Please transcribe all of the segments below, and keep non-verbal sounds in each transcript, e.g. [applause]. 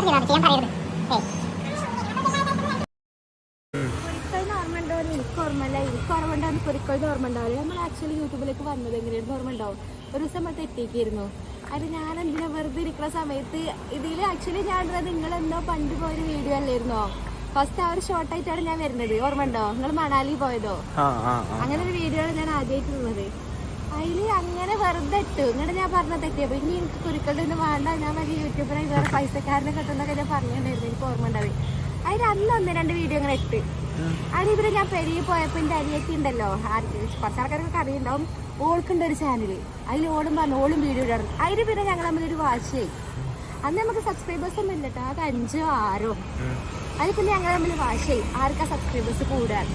ചെയ്യാൻ പറയരുത് കുരിക്കോളിന് ഓർമ്മ ഉണ്ടാവില്ല നമ്മൾ ആക്ച്വലി യൂട്യൂബിലേക്ക് വന്നത് എങ്ങനെയായിരുന്നു ഓർമ്മ ഉണ്ടാവും ഒരു ദിവസം അത് തെറ്റിക്കായിരുന്നു അത് ഞാൻ എന്തിനാ വെറുതെ ഇരിക്കുന്ന സമയത്ത് ഇതിൽ ആക്ച്വലി ഞാൻ നിങ്ങൾ എന്തോ പണ്ട് പോയൊരു വീഡിയോ അല്ലായിരുന്നോ ഫസ്റ്റ് ആ ഒരു ഷോർട്ട് ആയിട്ടാണ് ഞാൻ വരുന്നത് ഓർമ്മ ഉണ്ടോ നിങ്ങൾ മണാലി പോയതോ അങ്ങനെ ഒരു വീഡിയോ ആണ് ഞാൻ ആദ്യമായിട്ട് ഉള്ളത് അതിൽ അങ്ങനെ വെറുതെ ഇട്ടു. ഇങ്ങനെ ഞാൻ പറഞ്ഞ തെറ്റിയപ്പോ ഇനി എനിക്ക് കുരുക്കളുടെ ഒന്നും വേണ്ട. ഞാൻ വലിയ യൂട്യൂബറായി വേറെ പൈസക്കാരനെ കിട്ടുന്നൊക്കെ ഞാൻ പറഞ്ഞിട്ടുണ്ടായിരുന്നു. എനിക്ക് ഓർമ്മ ഉണ്ടാവും അതിൽ അന്ന് ഒന്ന് രണ്ട് വീഡിയോ അങ്ങനെ ഇട്ട്. അതിൽ ഇവർ ഞാൻ പെരിയ പോയപ്പോ എന്റെ അനിയത്തി ഉണ്ടല്ലോ. കുറച്ച് ആൾക്കാർക്ക് അറിയുണ്ടാവും. ഓൾക്കുണ്ട് ഒരു ചാനൽ അതിൽ ഓളും പറഞ്ഞു ഓളും വീഡിയോ ഇടാറുണ്ട് അതിന് പിന്നെ ഞങ്ങൾ തമ്മിലൊരു വാശിയായി. അന്ന് നമുക്ക് സബ്സ്ക്രൈബേഴ്സ് ഒന്നും ഇല്ല കേട്ടോ ആകെ അഞ്ചോ ആറോ. അതിൽ പിന്നെ ഞങ്ങൾ തമ്മിൽ വാശിയായി. ആർക്കാ സബ്സ്ക്രൈബേഴ്സ് കൂടാൻ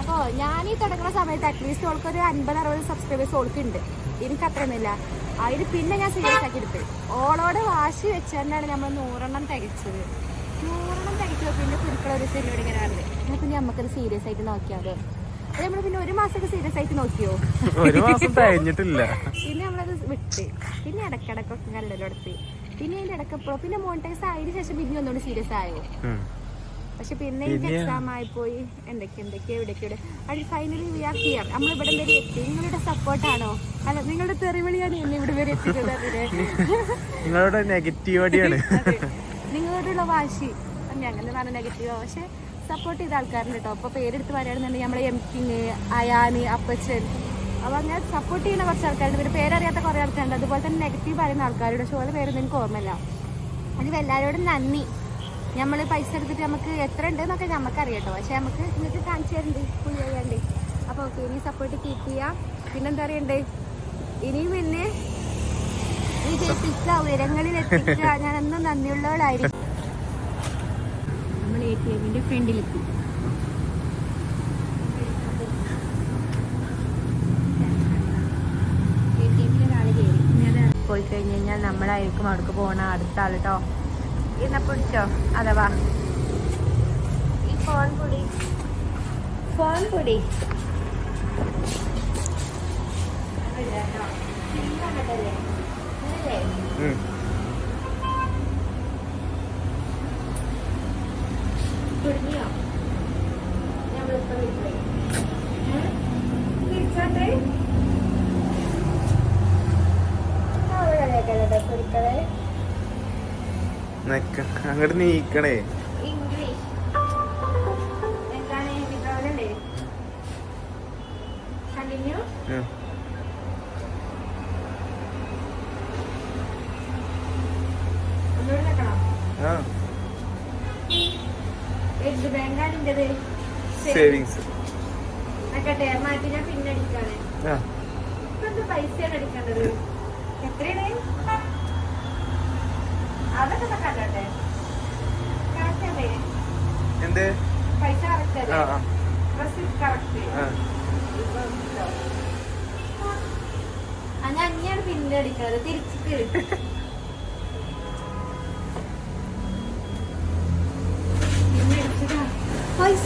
അപ്പോൾ ഞാൻ ഈ തുടങ്ങുന്ന സമയത്ത് അറ്റ്ലീസ്റ്റ് ഓൾക്ക് ഒരു അൻപത് അറുപത് സബ്സ്ക്രൈബേഴ്സ് ഓൾക്കുണ്ട്. എനിക്ക് അത്രയൊന്നുമില്ല അതിന് പിന്നെ ഞാൻ സീരിയസ് ആക്കി എടുത്ത്. ഓളോട് വാശി വെച്ചുകൊണ്ടാണ് നമ്മൾ നൂറെണ്ണം തികച്ചത്. നൂറെണ്ണം തികച്ചത് പിന്നെ കുരുക്കളൊരു സിനിമയോട് ഇങ്ങനെ പറഞ്ഞത് എന്നാൽ പിന്നെ നമുക്കത് സീരിയസ് ആയിട്ട് നോക്കിയാലോ അത് നമ്മൾ പിന്നെ ഒരു മാസമൊക്കെ സീരിയസ് ആയിട്ട് നോക്കിയോ? ഒരു മാസം കഴിഞ്ഞിട്ടില്ല. പിന്നെ നമ്മളത് വിട്ട്. പിന്നെ ഇടക്കിടക്കൊക്കെ കല്ലലോടത്ത് പിന്നെ അതിന്റെ ഇടക്കപ്പോഴോ പിന്നെ മോണിറ്റൈസ് ആയതിനു ശേഷം പിന്നെ ഒന്നുകൂടി സീരിയസ് ആയോ. പക്ഷെ പിന്നെ എനിക്ക് എക്സാം ആയിപ്പോയി. എന്തൊക്കെ എന്തൊക്കെ എവിടെയൊക്കെ ഇവിടെ അത് ഫൈനലി വി ആർ ഹിയർ നമ്മൾ ഇവിടെ വരെ എത്തി. നിങ്ങളുടെ സപ്പോർട്ടാണോ അല്ല നിങ്ങളുടെ തെറിവിളിയാണ് എന്നെ ഇവിടെ വരെ നിങ്ങളുടെ നെഗറ്റീവ് അടിയാണ്. [laughs] നിങ്ങളോടുള്ള വാശി. ഞങ്ങൾ പറഞ്ഞ നെഗറ്റീവ് പക്ഷെ സപ്പോർട്ട് ചെയ്ത ആൾക്കാരുണ്ട് കേട്ടോ അപ്പൊ പേരെടുത്ത് പറയുകയാണെന്നുണ്ടെങ്കിൽ നമ്മളെ എം കിങ് അയാന് അപ്പച്ചൻ. അപ്പൊ അങ്ങനെ സപ്പോർട്ട് ചെയ്യുന്ന കുറച്ച് ആൾക്കാരുണ്ട്. പിന്നെ പേരറിയാത്ത കുറെ ആൾക്കാരുണ്ട്. അതുപോലെ തന്നെ നെഗറ്റീവ് പറയുന്ന ആൾക്കാരുടെ ഓരോ പേരൊന്നും എനിക്ക് ഓർമ്മയില്ല. അതിപ്പോ എല്ലാവരോടും നന്ദി. നമ്മൾ പൈസ എടുത്തിട്ട് നമുക്ക് എത്ര ഉണ്ട് എന്നൊക്കെ നമുക്ക് അറിയാട്ടോ പക്ഷെ നമുക്ക് നിങ്ങൾക്ക് കാണിച്ചു തരണ്ട് ഫുൾ ചെയ്യാണ്ട് അപ്പോൾ ഓക്കെ ഇനി സപ്പോർട്ട് കീപ്പ് ചെയ്യാം. പിന്നെന്താ പറയണ്ടേ? ഇനിയും പിന്നെ വിജയിപ്പിച്ച ഉയരങ്ങളിൽ എത്തിച്ച ഞാൻ എന്നും നന്ദിയുള്ളവളായിരിക്കും. നമ്മൾ എ ടി എമ്മിന്റെ ഫ്രണ്ടിലെത്തി. പോയി കഴിഞ്ഞ് കഴിഞ്ഞാൽ നമ്മളായിരിക്കും അവിടേക്ക് പോകണം അടുത്ത ആൾ കേട്ടോ ഇന്ന പിടിച്ചോ? അഥവാ. ഈ ഫോൺ പൊടി ഫോൺ പൊടി ഉം. കുടുങ്ങിയോ എന്ത് നീക്കണേ. സേവിങ്സ് മാറ്റി ഞാൻ പിന്നെ അടിക്കാണ് പൈസയാണ് അടിക്കേണ്ടത് എത്രയാണ് അതൊക്കെ ഒന്ന് കണ്ടോട്ടെ കറക്റ്റല്ലേ എന്ത് പൈസ അഞ്ഞാണ് പിന്നെ അടിക്കുന്നത് തിരിച്ചിട്ട് പിന്നെ അടിച്ചതാ. പൈസ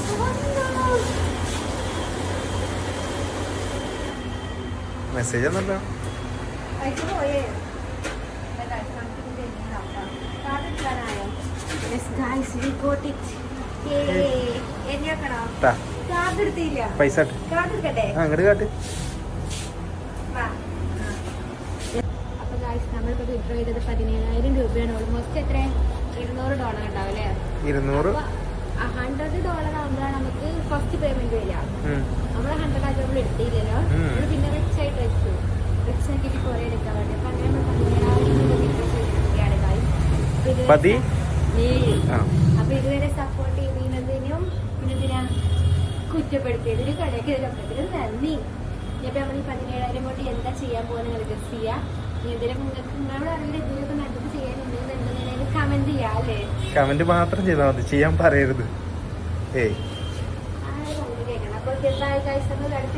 മെസ്സേജ് ഒന്നല്ലോ പൈസ പോയേ. ട്ടാ, കാർഡ് എടുത്തില്ല പൈസ അങ്ങോട്ട് കാട്ട്. നമ്മളിപ്പോ വിഡ്രോ ചെയ്തത് പതിനേഴായിരം രൂപയാണ്. ഓൾമോസ്റ്റ് എത്ര ഇരുന്നൂറ് ഡോളർ ഉണ്ടാവും അല്ലേ? ഇരുന്നൂറ്. ഹൺഡ്രഡ് ഡോളർ ആകുമ്പോഴാണ് നമുക്ക് ഫസ്റ്റ് പേയ്മെന്റ് വരിക. നമ്മൾ ഹൺഡ്രഡ് ആയിട്ട് നമ്മൾ എടുത്തില്ലല്ലോ നോക്കിയിട്ട് കുറെ എടുക്കാൻ വേണ്ടി അപ്പൊ അങ്ങനെ നമ്മൾ പതിനേഴായിരം രൂപ വിഡ്രോ ചെയ്തിരിക്കുകയാണ് guys. അപ്പൊ ഇതുവരെ പതി? ഏഴ്. ആ. അപ്പൊ ഇതുവരെ സപ്പോർട്ട് ചെയ്തതിനും പിന്നെ എന്തിനാ കുറ്റപ്പെടുത്തിയതിനും കളിയാക്കിയതിനൊക്കെ നന്ദി. ഇനിയിപ്പോ നമ്മൾ ഈ പതിനേഴായിരം കൊണ്ട് എന്താ ചെയ്യാൻ പോകുന്നത് നിങ്ങൾ ഗസ് ചെയ്യാം. എന്തെങ്കിലും നിങ്ങൾക്ക് നിങ്ങളോട് അറിയില്ല എന്തെങ്കിലുമൊക്കെ നല്ലത് ചെയ്യാനുണ്ടെങ്കിൽ കമന്റ് ചെയ്യാം അല്ലേ? കമന്റ് മാത്രം ചെയ്താൽ മതി. ചെയ്യാൻ പറയരുത്. ഏയ്. അപ്പോൾ അടുത്ത